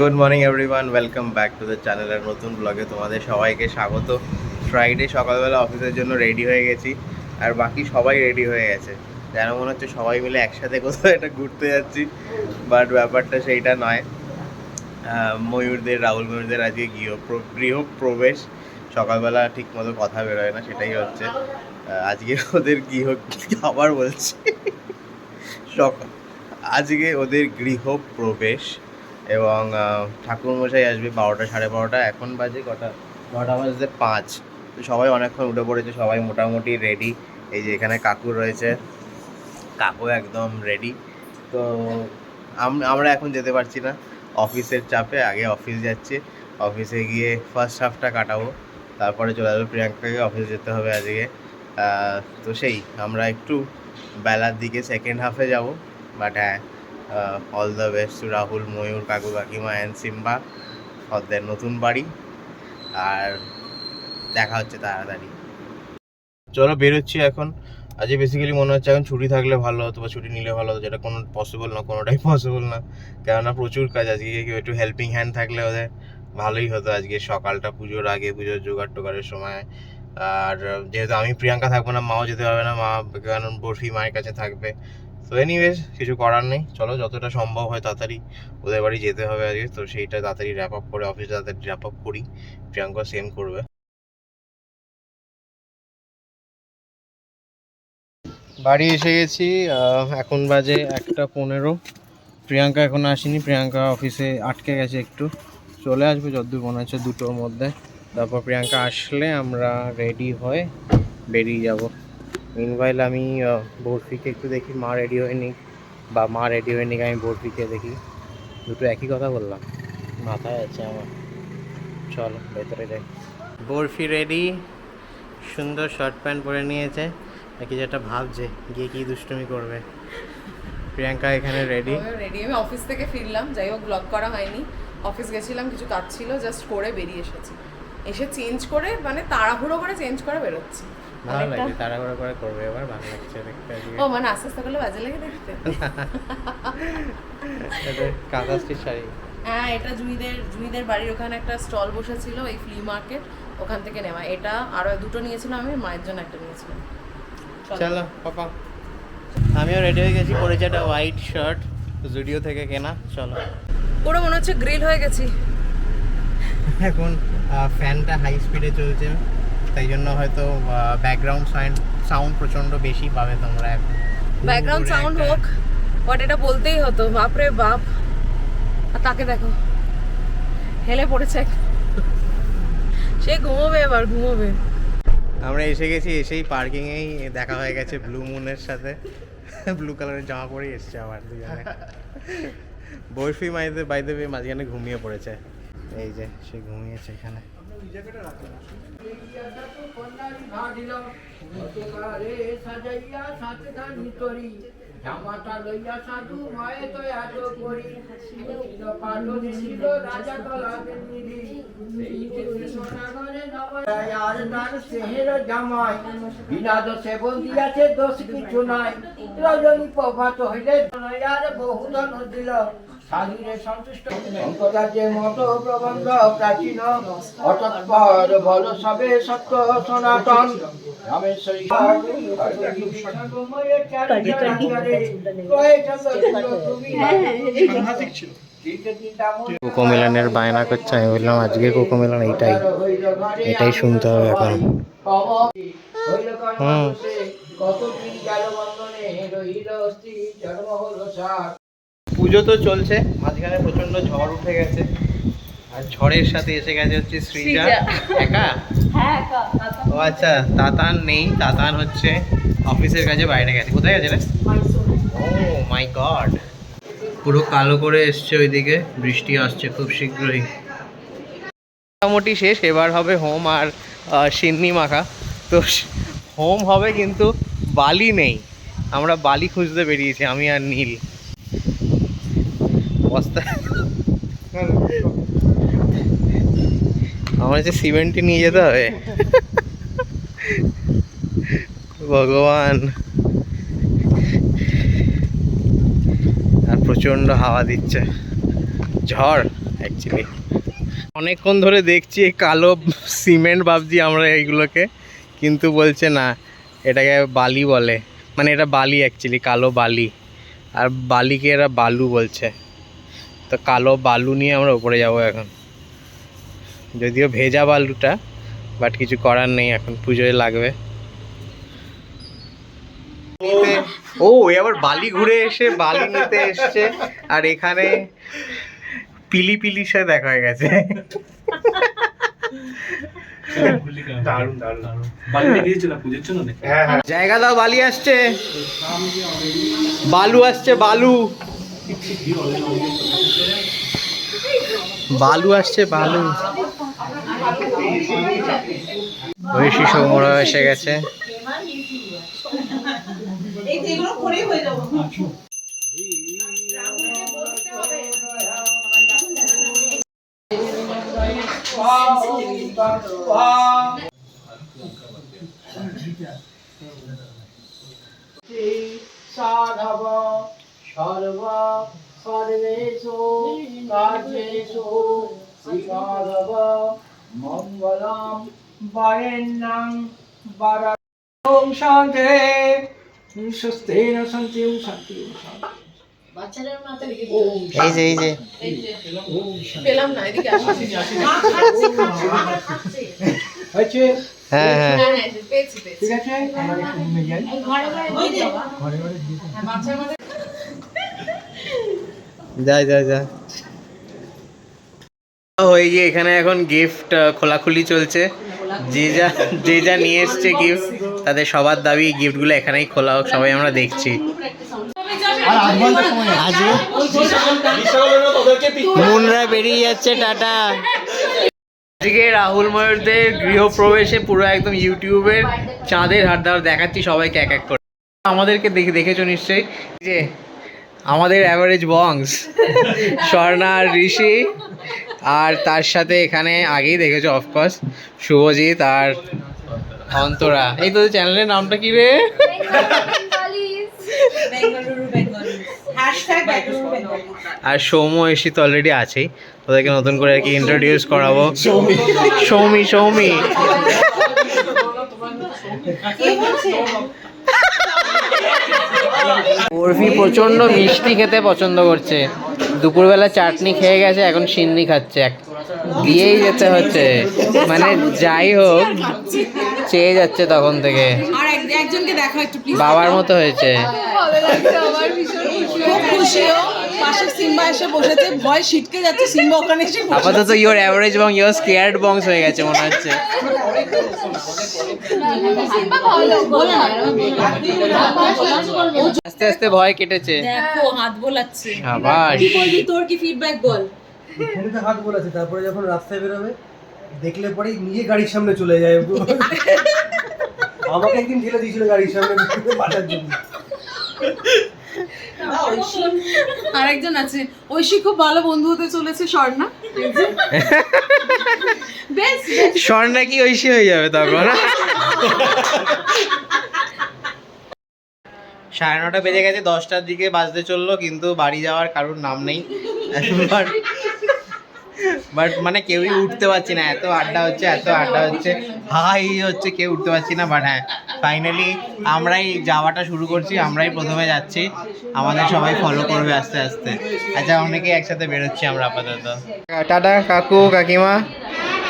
Good morning everyone welcome back to the চ্যানেলের নতুন ব্লগে তোমাদের সবাইকে স্বাগত। ফ্রাইডে সকালবেলা অফিসের জন্য রেডি হয়ে গেছি আর বাকি সবাই রেডি হয়ে গেছে। যেন মনে হচ্ছে সবাই মিলে একসাথে কোথাও একটা ঘুরতে যাচ্ছি বাট ব্যাপারটা সেইটা নয়। ময়ূরদের, রাহুল ময়ূরদের আজকে গৃহ গৃহ প্রবেশ সকালবেলা ঠিক মতো কথা বেরোয় না, সেটাই হচ্ছে। আজকে ওদের গৃহ আবার বলছি। সকাল আজকে ওদের গৃহ প্রবেশ এবং ঠাকুরমশাই আসবে বারোটা, সাড়ে বারোটা। এখন বাজে কটা? নটা বাজতে পাঁচ। তো সবাই অনেকক্ষণ উঠে পড়েছে, সবাই মোটামুটি রেডি এই যে এখানে কাকু রয়েছে। কাকু একদম রেডি তো আম- আমরা এখন যেতে পারছি না। অফিসের চাপে, আগে অফিস যাচ্ছি। অফিসে গিয়ে ফার্স্ট হাফটা কাটাবো। তারপরে চলে যাব প্রিয়াঙ্কাকে। অফিস যেতে হবে আজকে। তো সেই, আমরা একটু বেলার দিকে সেকেন্ড হাফে যাব। বাট হ্যাঁ all the best Rahul, Mayur, কাকু কাকিমা অ্যান্ড সিম্বা ওদের নতুন বাড়ি। আর দেখা হচ্ছে তাড়াতাড়ি। চলো বেরোচ্ছি এখন। আজকে বেসিক্যালি মনে হচ্ছে এখন ছুটি থাকলে ভালো হতো বা ছুটি নিলে ভালো হতো, যেটা কোনো পসিবল না, কোনোটাই পসিবল না। কেননা প্রচুর কাজ, আজকে কেউ একটু হেল্পিং হ্যান্ড থাকলে ওদের ভালোই হতো। আজকে সকালটা পুজোর আগে, পুজোর জোগাড় টোগাড়ের সময়। আর যেহেতু আমি প্রিয়াঙ্কা থাকব না, মাও যেতে পারবে না, মা, কারণ বরফি মায়ের কাছে থাকবে। তো এনিওয়েজ কিছু করার নেই। চলো, যতটা সম্ভব হয় তাড়াতাড়ি ওদের বাড়ি যেতে হবে আজকে। তো সেইটা তাড়াতাড়ি র্যাপ আপ করে অফিসে তাড়াতাড়ি র্যাপ আপ করি। প্রিয়াঙ্কা সেন্ড করবে। বাড়ি এসে গেছি এখন বাজে একটা পনেরো। প্রিয়াঙ্কা এখন আসেনি। প্রিয়াঙ্কা অফিসে আটকে গেছে একটু। চলে আসবে যতদূর মনে হচ্ছে দুটোর মধ্যে। তারপর প্রিয়াঙ্কা আসলে আমরা রেডি হয়ে বেরিয়ে যাব। মিনভাইল আমি বরফিকে একটু দেখি, মা রেডি হয়ে নিক বা মা রেডি হয়ে নিক, আমি বরফিকে দেখি। দুটো একই কথা বললাম। মাথায় আছে আমার। চলো, ভেতরে যাই। বরফি রেডি সুন্দর শার্ট প্যান্ট পরে নিয়েছে। নাকি যে যেটা ভাবছে, গিয়ে কি দুষ্টুমি করবে। প্রিয়াঙ্কা এখানে রেডি রেডি আমি অফিস থেকে ফিরলাম। যাই হোক ব্লগ করা হয়নি। অফিস গেছিলাম, কিছু কাজ ছিল জাস্ট করে বেরিয়ে এসেছি। এসে চেঞ্জ করে মানে তাড়াহুড়ো করে চেঞ্জ করে বেরোচ্ছি। ভালো লাগছে তাড়াহুড়ো করে করবে এবার ভালো লাগছে দেখতে ও মানে আস্তে আস্তে করলে বাজে লাগে দেখতে। এটা কাঁথা স্টিচ শাড়ি। হ্যাঁ এটা জুইদের জুইদের বাড়ির ওখানে একটা স্টল বসেছিল এই ফ্লি মার্কেট ওখান থেকে নেওয়া। এটা আরও দুটো নিয়েছিলাম আমি মায়ের জন্য একটা নিয়েছিলাম চলো। চলো পাপা। আমিও রেডি হয়ে গেছি পরেছে একটা হোয়াইট শার্ট জুডিও থেকে কেনা চলো। পুরো মনে হচ্ছে গ্রিল হয়ে গেছি। এখন ফ্যানটা হাই স্পিডে চলছে। তাই জন্য হয়তো ব্যাকগ্রাউন্ড সাউন্ড সাউন্ড প্রচণ্ড বেশি পাবে তোমরা ব্যাকগ্রাউন্ড সাউন্ড হোক বাট এটা বলতেই হতো বাপরে বাপ। আর তাকে দেখো হেলে পড়েছে। সে ঘুমোবে এবার ঘুমোবে। আমরা এসে গেছি এসেই পার্কিং এই দেখা হয়ে গেছে ব্লু মুনের সাথে। ব্লু কালারের জামা পরে এসছে আবার দুজনে। বরফি মাইতে বাই দেবে মাঝখানে ঘুমিয়ে পড়েছে। এই যে সে ঘুমিয়েছে এখানে। নাই। রজনী প্রভাত হইলে আর দিল। সাধুরে সন্তুষ্ট প্রবন্ধ প্রাচীন অতৎপর বল সবে সত্য সনাতন। রামেশ্বরী কোকো মিলনের বায়না করছে আমি বললাম আজকে কোকো মিলন এইটাই। এটাই শুনতে হবে এখন। হুম। কত দিন গেল বন্ধনে রহিল অস্থি জন্ম হলো সার। পুজো তো চলছে মাঝখানে প্রচণ্ড ঝড় উঠে গেছে। আর ঝড়ের সাথে এসে গেছে হচ্ছে শ্রীজা একা? ও আচ্ছা তাতান নেই তাতান হচ্ছে অফিসের কাছে বাইরে গেছে। কোথায় গেছে রে? Oh my god. পুরো কালো করে এসছে ওইদিকে বৃষ্টি আসছে খুব শীঘ্রই। মোটামুটি শেষ এবার হবে হোম আর সিন্নি মাখা। তো হোম হবে কিন্তু বালি নেই। আমরা বালি খুঁজতে বেরিয়েছি আমি আর নীল। বস্তা আমার হচ্ছে সিমেন্টই নিয়ে যেতে হবে। ভগবান। আর প্রচণ্ড হাওয়া দিচ্ছে। ঝড় অ্যাকচুয়ালি অনেকক্ষণ ধরে দেখছি কালো সিমেন্ট ভাবছি আমরা এইগুলোকে, কিন্তু বলছে না, এটাকে বালি বলে। মানে এটা বালি অ্যাকচুয়ালি কালো বালি। আর বালিকে এরা বালু বলছে। তো কালো বালু নিয়ে আমরা উপরে যাব এখন। যদিও ভেজা বালুটা বাট কিছু করার নেই এখন পুজোয় লাগবে। ও আবার বালি ঘুরে এসে বালি নিতে এসছে আর এখানে পিলি পিলির সাথে দেখা হয়ে গেছে। জন্য নাকি? জায়গা দাও বালি আসছে। বালু আসছে বালু। বালু আসছে বালু। ঐশী সৌমরা এসে গেছে। সাধব সর্ব সর্বেষু কার্যেষু শ্রীমাধব মঙ্গলম বরেণ্যং বর ওম শান্তি। সুস্থেন শান্তি ওম শান্তি ওম শান্তি। এই যে এই যে। পেলাম না এদিকে হয়েছে? হ্যাঁ হ্যাঁ। হ্যাঁ হ্যাঁ ঠিক আছে? আমরা একটু যাই। যা যা এখানে এখন গিফট খোলাখুলি চলছে। যে যা যে যা নিয়ে এসছে গিফট তাদের সবার দাবি গিফটগুলো এখানেই খোলা হোক সবাই আমরা দেখছি। মুনরা বেরিয়ে যাচ্ছে টাটা। আজকে রাহুল ময়ূরদের গৃহপ্রবেশে পুরো একদম ইউটিউবের চাঁদের দেওয়ার দেখাচ্ছি সবাইকে এক এক করে। আমাদেরকে দেখে দেখেছ নিশ্চয়ই? যে আমাদের অ্যাভারেজ বংস স্বর্ণা ঋষি। আর তার সাথে এখানে আগেই দেখেছ অফকোর্স শুভজিৎ আর অন্তরা। এই তোদের চ্যানেলের নামটা কি রে? আর সৌম্য এসি তো অলরেডি আছেই। ওদেরকে নতুন করে আর কি ইন্ট্রোডিউস করাবো। সৌমি সৌমি বরফি প্রচণ্ড মিষ্টি খেতে পছন্দ করছে। দুপুরবেলা চাটনি খেয়ে গেছে এখন সিন্নি খাচ্ছে। এক দিয়েই যেতে হচ্ছে। মানে যাই হোক চেয়ে যাচ্ছে তখন থেকে। আর এক- একজনকে দেখো একটু প্লিজ বাবার মতো হয়েছে। ভালো লাগছে আমার ভীষণ খুশি খুব খুশিও পাশে সিম্বা এসে বসেছে ভয় ছিটকে যাচ্ছে সিম্বা ওখানে এসে বসে আপাতত ইওর অ্যাভারেজ এবং ইওর স্কেয়ার্ড বংস হয়ে গেছে মনে হচ্ছে। আস্তে আস্তে ভয় কেটেছে। দেখো হাত বোলাচ্ছে। সাবাস। তোর কি ফিডব্যাক বল? ফোনে হাত বলেছে তারপরে যখন রাস্তায় বেরোবে দেখলে পরেই নিজে গাড়ির সামনে চলে যায় আমাকে একদিন ঠেলে দিয়েছিল গাড়ির সামনে বাটার জন্য। আরেকজন আছে। ঐশী খুব ভালো বন্ধু হতে চলেছে স্বর্ণা। বেশ স্বর্ণা কি ঐশী হয়ে যাবে তখন সাড়ে নটা বেজে গেছে দশটার দিকে বাজতে চলল কিন্তু বাড়ি যাওয়ার কারোর নাম নেই। বাট মানে কেউই উঠতে পারছি না, এত আড্ডা হচ্ছে, এত আড্ডা হচ্ছে, হাই হচ্ছে, কেউ উঠতে পারছি না বাট হ্যাঁ ফাইনালি আমরাই যাওয়াটা শুরু করছি, আমরাই প্রথমে যাচ্ছি, আমাদের সবাই ফলো করবে আস্তে আস্তে। আচ্ছা অনেকেই একসাথে বেরোচ্ছি আমরা আপাতত। টাটা, কাকু, কাকিমা,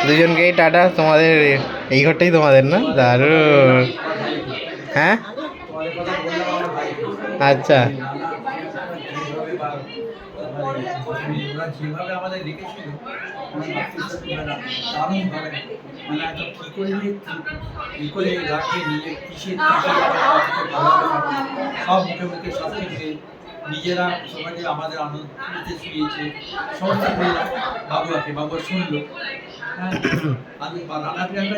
দুজনকেই টাটা, তোমাদের এই ঘরটাই তোমাদের না? দারুণ। হ্যাঁ? আচ্ছা। যেভাবে আমাদের রেখেছিল দারুণভাবে মানে হ্যাঁ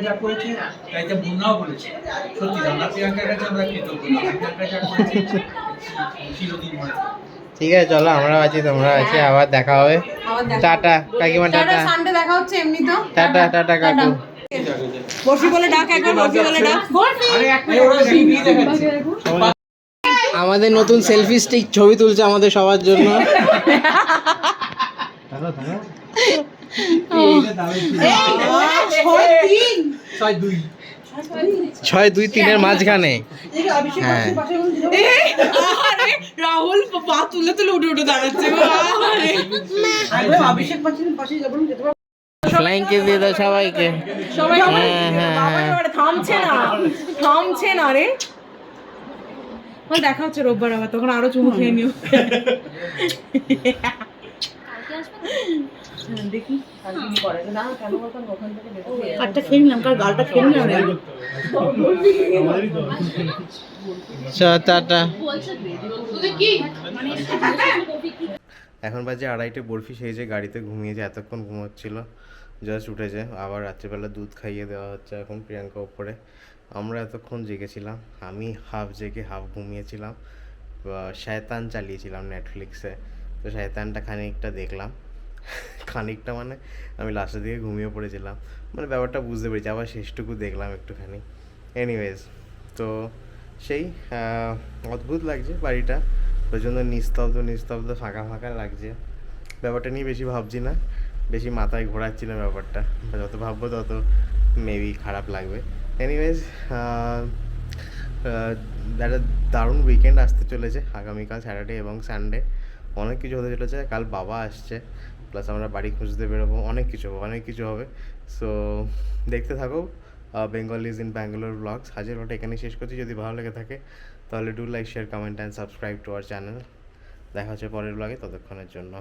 যা করেছে তাইতে মুন্নাও বলেছে সত্যি রানা প্রিয়াঙ্কার কাছে আমরা কৃতজ্ঞ রানা প্রিয়াঙ্কা যা চিরদিন মনে। ঠিক আছে চলো আমরা আছি তোমরা আছি আবার দেখা হবে টাটা কাকিমা টাটা সানডে দেখা হচ্ছে এমনি তো টাটা টাটা কাকু বরফি বলে ডাক একবার বরফি বলে ডাক বরফি আমাদের নতুন সেলফি স্টিক ছবি তুলছে আমাদের সবার জন্য। ছয় দুই তিনের মাঝখানে হ্যাঁ আরে রাহুল পা তুলে তুলে উঠে উঠে দাঁড়াচ্ছে ফ্লাইং কিস দিয়ে দাও সবাইকে। সবাই হ্যাঁ, হ্যাঁ, থামছে না থামছে না রে। দেখা হচ্ছে রোববার আবার তখন আরও চুমু খেয়ে নিও। হ্যাঁ, দেখি। খেয়ে নিলাম কার গালটা খেয়ে নিলাম চ টাটা। এখন বাজে আড়াইটে বরফি সেই যে গাড়িতে ঘুমিয়েছে এতক্ষণ ঘুমোচ্ছিল জাস্ট উঠেছে। আবার রাত্রিবেলা দুধ খাইয়ে দেওয়া হচ্ছে এখন প্রিয়াঙ্কা ওপরে। আমরা এতক্ষণ জেগেছিলাম আমি হাফ জেগে হাফ ঘুমিয়েছিলাম। বা শয়তান চালিয়েছিলাম নেটফ্লিক্সে তো শয়তানটা খানিকটা দেখলাম। খানিকটা মানে আমি লাস্টের দিকে ঘুমিয়ে পড়েছিলাম। মানে ব্যাপারটা বুঝতে পেরেছি আবার শেষটুকু দেখলাম একটুখানি। এনিওয়েজ তো সেই অদ্ভুত লাগছে বাড়িটা। প্রচণ্ড নিস্তব্ধ নিস্তব্ধ, ফাঁকা ফাঁকা লাগছে। ব্যাপারটা নিয়ে বেশি ভাবছি না। বেশি মাথায় ঘোরাচ্ছি না ব্যাপারটা। যত ভাববো তত মেবি খারাপ লাগবে। এনিওয়েজ একটা দারুণ উইকেন্ড আসতে চলেছে আগামীকাল স্যাটারডে এবং সানডে অনেক কিছু হতে চলেছে। কাল বাবা আসছে। প্লাস আমরা বাড়ি খুঁজতে বেরোবো। অনেক কিছু হবে, অনেক কিছু হবে। সো দেখতে থাকো। Bengal is in Bangalore blogs হাজির ওটা এখানে শেষ করছি। যদি ভালো লেগে থাকে তাহলে do like share comment and subscribe to our channel দেখা হচ্ছে পরের ব্লগে ততক্ষণের জন্য।